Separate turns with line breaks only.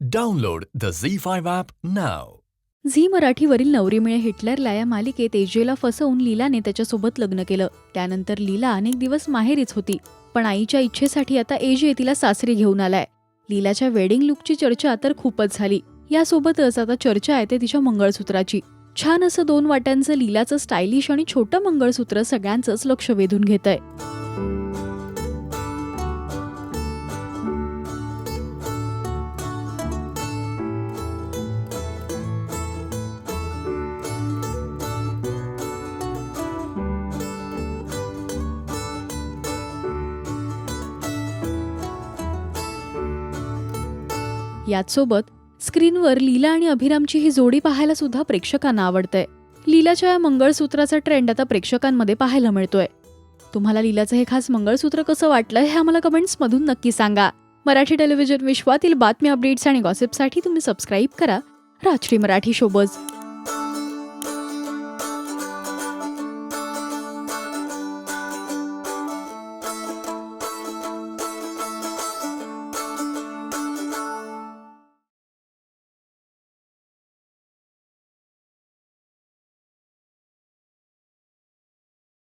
Download the Zee Z5 app नाव
Zee मराठीवरील नवरी मिळे हिटलरला या मालिकेत एजेला फसवून लीलाने त्याच्यासोबत लग्न केलं. त्यानंतर लीला अनेक दिवस माहेरीच होती पण आईच्या इच्छेसाठी आता एजे तिला सासरी घेऊन आलाय. लीलाच्या वेडिंग लुकची चर्चा तर खूपच झाली. यासोबतच आता चर्चा आहे ते तिच्या मंगळसूत्राची. छान असं दोन वाट्यांचं लीलाचं स्टायलिश आणि छोटं मंगळसूत्र सगळ्यांचंच लक्ष वेधून घेत आहे याचसोबत स्क्रीनवर लीला आणि अभिरामची ही जोडी पाहायला सुद्धा प्रेक्षकांना आवडतंय. लीलाच्या या मंगळसूत्राचा ट्रेंड आता प्रेक्षकांमध्ये पाहायला मिळतोय. तुम्हाला लीलाचं हे खास मंगळसूत्र कसं वाटलं हे आम्हाला कमेंट्समधून नक्की सांगा. मराठी टेलिव्हिजन विश्वातील बातमी अपडेट्स आणि गॉसिपसाठी तुम्ही सबस्क्राईब करा. Rajshri Marathi ShowBuzz